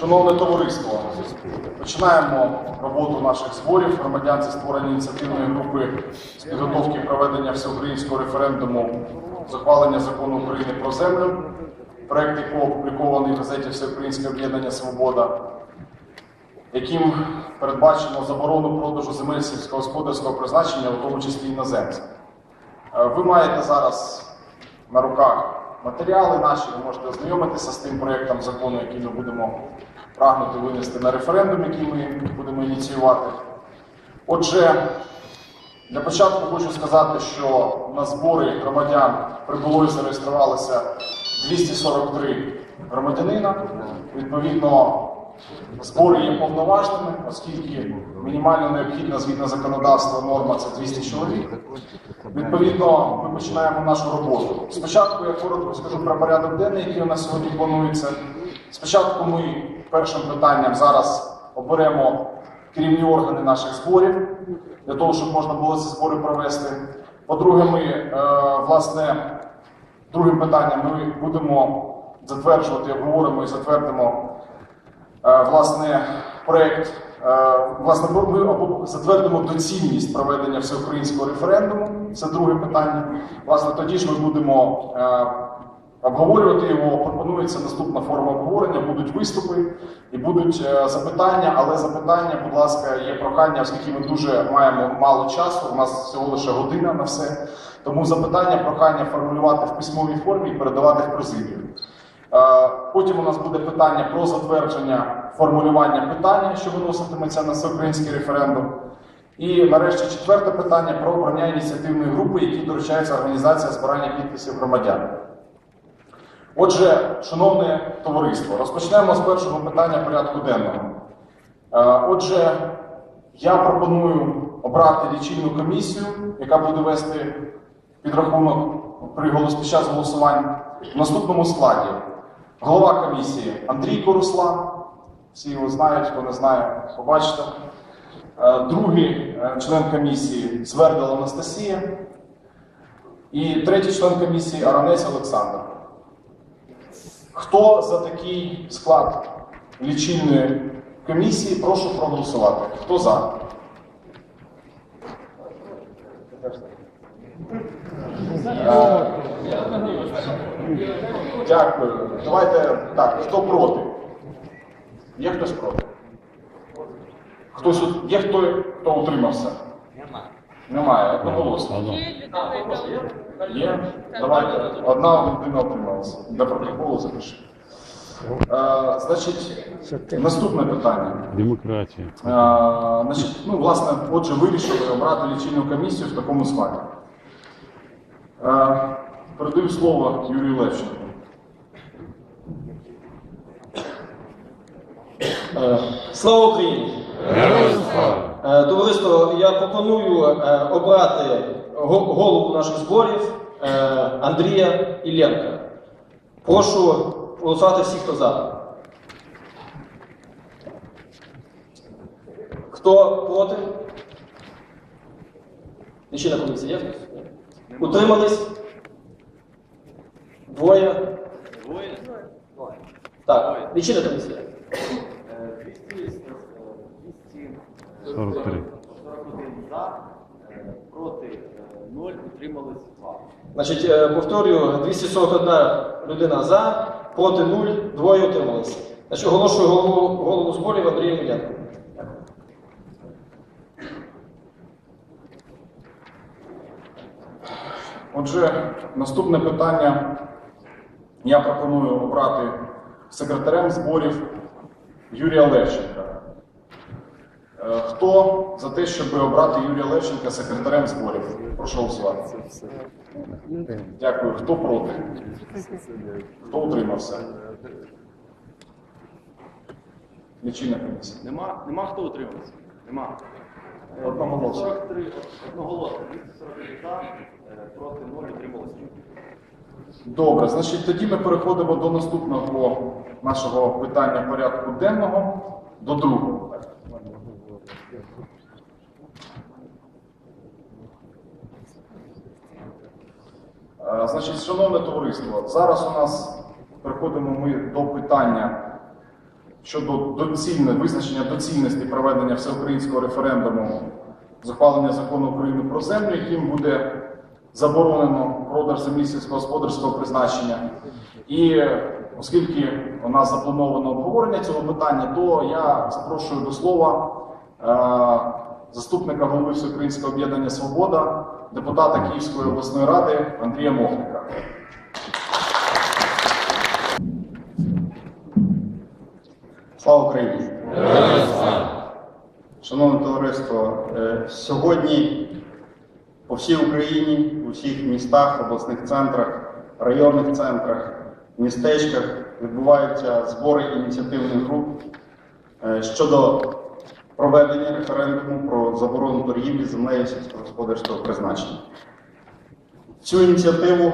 Шановне товариство, починаємо роботу наших зборів. Громадянці створення ініціативної групи з підготовки проведення всеукраїнського референдуму з ухвалення закону України про землю, проект якого опублікований в газеті Всеукраїнське об'єднання Свобода, яким передбачено заборону продажу земель сільськогосподарського призначення, у тому числі іноземцям. Е, Ви маєте зараз на руках матеріали наші, ви можете ознайомитися з тим проєктом закону, який ми будемо прагнути винести на референдум, який ми будемо ініціювати. Отже, для початку хочу сказати, що на збори громадян прибуло і зареєструвалося 243 громадянина. Відповідно, збори є повноважними, оскільки мінімально необхідна згідно законодавства норма це 200 чоловік. Відповідно, ми починаємо нашу роботу. Спочатку я коротко скажу про порядок денний, який у нас сьогодні планується. Спочатку ми першим питанням зараз оберемо керівні органи наших зборів для того, щоб можна було ці збори провести. По-друге, ми е, власне другим питанням ми будемо затверджувати, обговоримо і затвердимо власне, проект, е, власне, ми затвердимо доцільність проведення всеукраїнського референдуму. Це друге питання. Власне, тоді ж ми будемо е, обговорювати його. Пропонується наступна форма обговорення. Будуть виступи і будуть е, запитання, але запитання, будь ласка, є прохання, оскільки ми дуже маємо мало часу. У нас всього лише година на все. Тому запитання, прохання формулювати в письмовій формі і передавати в президію. Е, Потім у нас буде питання про затвердження формулювання питання, що виноситиметься на всеукраїнський референдум. І нарешті четверте питання про обрання ініціативної групи, якій доручається організація збирання підписів громадян. Отже, шановне товариство, розпочнемо з першого питання порядку денного. Е, Отже, я пропоную обрати лічильну комісію, яка буде вести підрахунок при під час голосувань в наступному складі. Голова комісії Андрій Руслан, всі його знають, хто не знає, побачите. Е, Другий е, член комісії Свердел Анастасія. І третій член комісії Аронець Олександр. Хто за такий склад лічильної комісії, прошу проголосувати. Хто за? Е, Дякую. Давайте так, хто проти? Є хтось проти? Хтось є хто, хто утримався? Немає, одноголосно. Є? Давайте. Одна людина утрималася. Для протоколу запиши. Е, значить, наступне питання. Демократія. Е, значить, ну, власне, отже, вирішили обрати лічильну комісію в такому складі. Е, передаю слово Юрію Левченку. Е, Слава Україні! Е, Товариство, я пропоную е, обрати голову наших зборів е, Андрія Ілленка. Прошу голосувати всіх, хто за. Хто проти? Лічильна комісія є? Утримались? Двоє? Двоє? Так, лічильна комісія. 43. 41 за, проти 0, утримались 2. Значить, е, повторюю, 241 людина за, проти 0, двоє утрималися. Значить, оголошую голову, голову зборів Андрія Миленко. Отже, наступне питання я пропоную обрати секретарем зборів Юрія Левченка. Е, Хто за те, щоб обрати Юрія Левченка секретарем зборів? Прошу голосувати. Дякую. Хто проти? Хто утримався? Лічильна комісія. Нема, нема хто утримався? Нема. Одноголосно. 243 одноголосно, 243 за, е, проти 0, утрималось 0. Добре, значить тоді ми переходимо до наступного нашого питання порядку денного, до другого. Е, Значить, шановне товариство, зараз у нас переходимо ми до питання щодо доцільне, визначення доцільності проведення всеукраїнського референдуму з ухвалення закону України про землю, яким буде заборонено продаж землі сільськогосподарського призначення. І е, оскільки у нас заплановано обговорення цього питання, то я запрошую до слова е, заступника голови Всеукраїнського об'єднання Свобода, депутата Київської обласної ради Андрія Мохника. Слава Україні! Шановне товариство, е, сьогодні по всій Україні, у всіх містах, обласних центрах, районних центрах, містечках відбуваються збори ініціативних груп е, щодо проведення референдуму про заборону торгівлі землею сільськогосподарського призначення. Цю ініціативу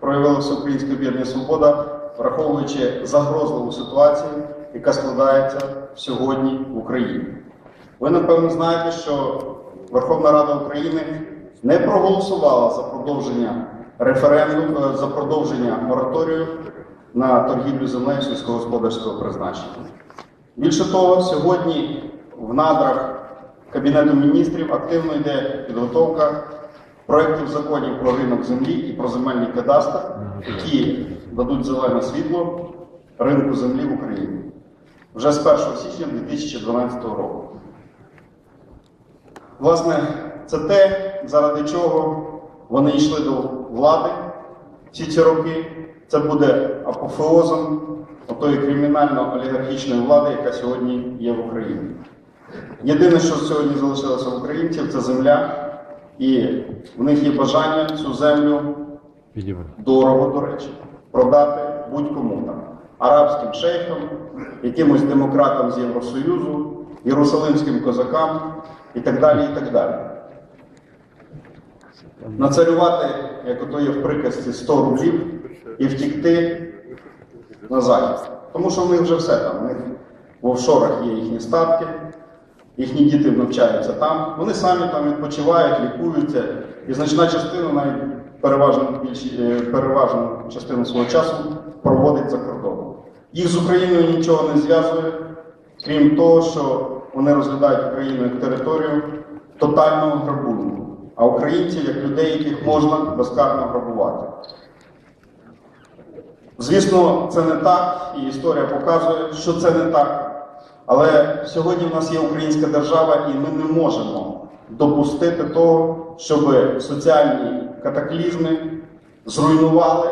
проявила Всеукраїнське об'єднання Свобода, враховуючи загрозливу ситуацію, яка складається сьогодні в Україні. Ви напевно знаєте, що Верховна Рада України не проголосувала за продовження референдуму, е, за продовження мораторію на торгівлю землею сільськогосподарського призначення. Більше того, сьогодні в надрах Кабінету міністрів активно йде підготовка проєктів законів про ринок землі і про земельний кадастр, які дадуть зелене світло ринку землі в Україні вже з 1 січня 2012 року. Власне, це те, заради чого вони йшли до влади всі ці роки. Це буде апофеозом отої кримінально-олігархічної влади, яка сьогодні є в Україні. Єдине, що сьогодні залишилося в українців, це земля, і в них є бажання цю землю дорого, до речі, продати будь-кому там арабським шейхам, якимось демократам з Євросоюзу, єрусалимським козакам і так далі. і так далі. Нацарювати, як ото є в приказці, 100 рублів і втікти на захід. Тому що в них вже все там. У них в офшорах є їхні статки, їхні діти навчаються там. Вони самі там відпочивають, лікуються, і значна частина, навіть переважну, більш, е, переважну частину свого часу проводить за кордоном. Їх з Україною нічого не зв'язує, крім того, що вони розглядають Україну як територію тотального грабунку, а українців як людей, яких можна безкарно грабувати. Звісно, це не так, і історія показує, що це не так. Але сьогодні в нас є українська держава, і ми не можемо допустити того, щоб соціальні катаклізми зруйнували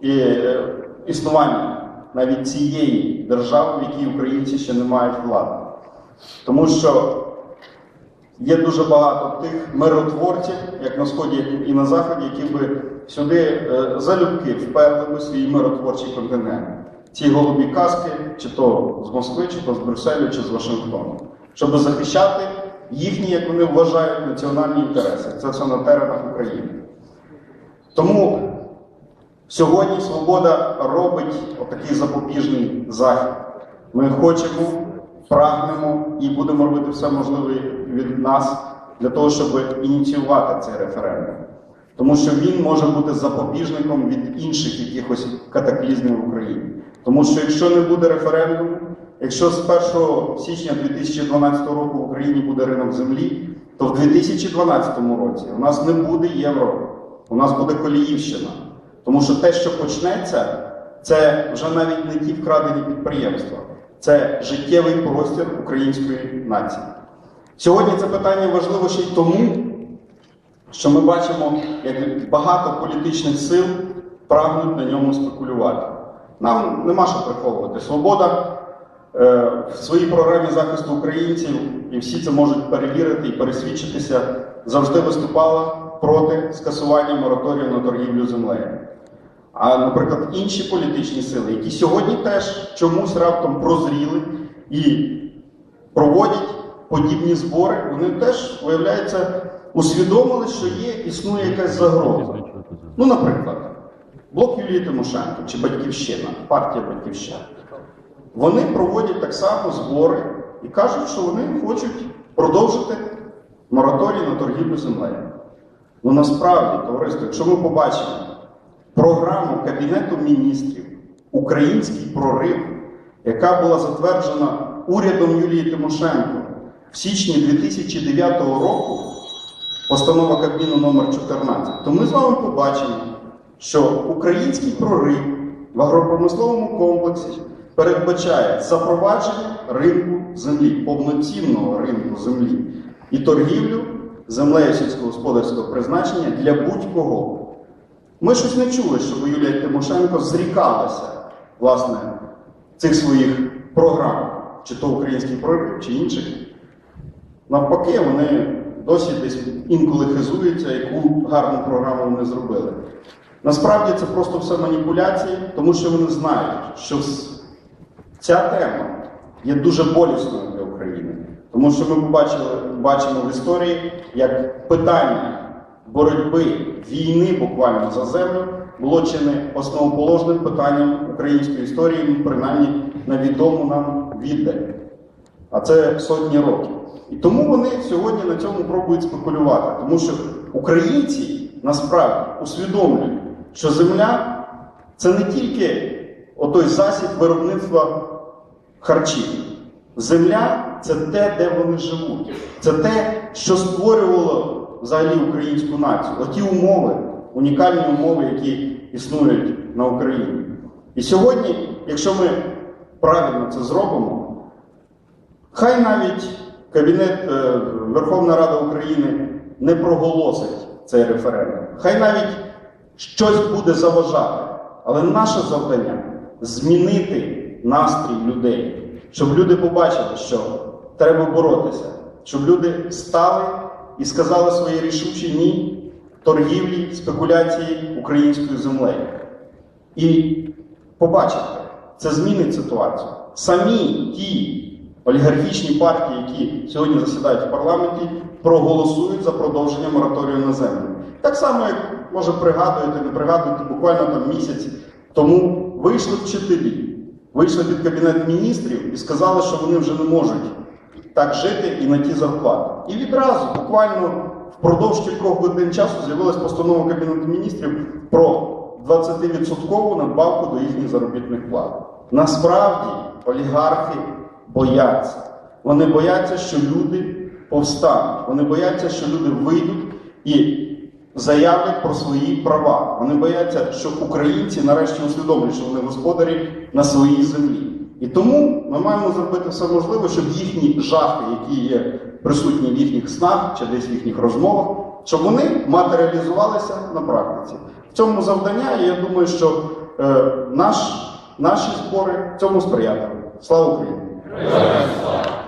і, е, існування навіть цієї держави, в якій українці ще не мають влади. Тому що Є дуже багато тих миротворців, як на сході і на заході, які би сюди е, залюбки вперли би свій миротворчий континент. Ці голубі каски, чи то з Москви, чи то з Брюсселю, чи з Вашингтону, щоб захищати їхні, як вони вважають, національні інтереси. Це все на теренах України. Тому сьогодні свобода робить отакий запобіжний захід. Ми хочемо, прагнемо і будемо робити все можливе від нас для того, щоб ініціювати цей референдум. Тому що він може бути запобіжником від інших якихось катаклізмів в Україні. Тому що якщо не буде референдуму, якщо з 1 січня 2012 року в Україні буде ринок землі, то в 2012 році у нас не буде євро, у нас буде Коліївщина. Тому що те, що почнеться, це вже навіть не ті вкрадені підприємства, це життєвий простір української нації. Сьогодні це питання важливо ще й тому, що ми бачимо, як багато політичних сил прагнуть на ньому спекулювати. Нам нема що приховувати. Свобода е, в своїй програмі захисту українців, і всі це можуть перевірити і пересвідчитися, завжди виступала проти скасування мораторію на торгівлю землею. А, наприклад, інші політичні сили, які сьогодні теж чомусь раптом прозріли і проводять подібні збори, вони теж, виявляється, усвідомили, що є, існує якась загроза. Ну, наприклад, блок Юлії Тимошенко чи Батьківщина, партія Батьківщина. Вони проводять так само збори і кажуть, що вони хочуть продовжити мораторій на торгівлю землею. Ну насправді, товариство, якщо ми побачимо програму Кабінету міністрів Український прорив, яка була затверджена урядом Юлії Тимошенко в січні 2009 року, постанова Кабміну номер 14, то ми з вами побачимо, що український прорив в агропромисловому комплексі передбачає запровадження ринку землі, повноцінного ринку землі і торгівлю землею сільськогосподарського призначення для будь-кого. Ми щось не чули, щоб Юлія Тимошенко зрікалася власне цих своїх програм, чи то український прорив, чи інших. Навпаки, вони досі десь інколи хизуються, яку гарну програму вони зробили. Насправді це просто все маніпуляції, тому що вони знають, що ця тема є дуже болісною для України. Тому що ми побачили, бачимо в історії, як питання боротьби війни буквально за землю було чи не основоположним питанням української історії, ну, принаймні на відому нам віддалі. А це сотні років. І тому вони сьогодні на цьому пробують спекулювати, тому що українці насправді усвідомлюють, що земля це не тільки отой засіб виробництва харчів. Земля це те, де вони живуть. Це те, що створювало взагалі українську націю. Оті умови, унікальні умови, які існують на Україні. І сьогодні, якщо ми правильно це зробимо, Хай навіть Кабінет е, Верховна Рада України не проголосить цей референдум. Хай навіть щось буде заважати. Але наше завдання змінити настрій людей, щоб люди побачили, що треба боротися, щоб люди стали і сказали своє рішуче ні торгівлі, спекуляції українською землею. І побачите, це змінить ситуацію. Самі ті олігархічні партії, які сьогодні засідають в парламенті, проголосують за продовження мораторію на землю. Так само, як може пригадуєте, не пригадуєте, буквально там місяць тому вийшли вчителі, вийшли під кабінет міністрів і сказали, що вони вже не можуть так жити і на ті зарплати. І відразу, буквально впродовж кількох годин часу, з'явилась постанова Кабінету міністрів про 20% надбавку до їхніх заробітних плат. Насправді олігархи бояться. Вони бояться, що люди повстануть. Вони бояться, що люди вийдуть і заявлять про свої права. Вони бояться, що українці нарешті усвідомлять, що вони господарі на своїй землі. І тому ми маємо зробити все можливе, щоб їхні жахи, які є присутні в їхніх снах чи десь в їхніх розмовах, щоб вони матеріалізувалися на практиці. В цьому завдання, я думаю, що е, наш, наші збори цьому сприятимуть. Слава Україні! Praise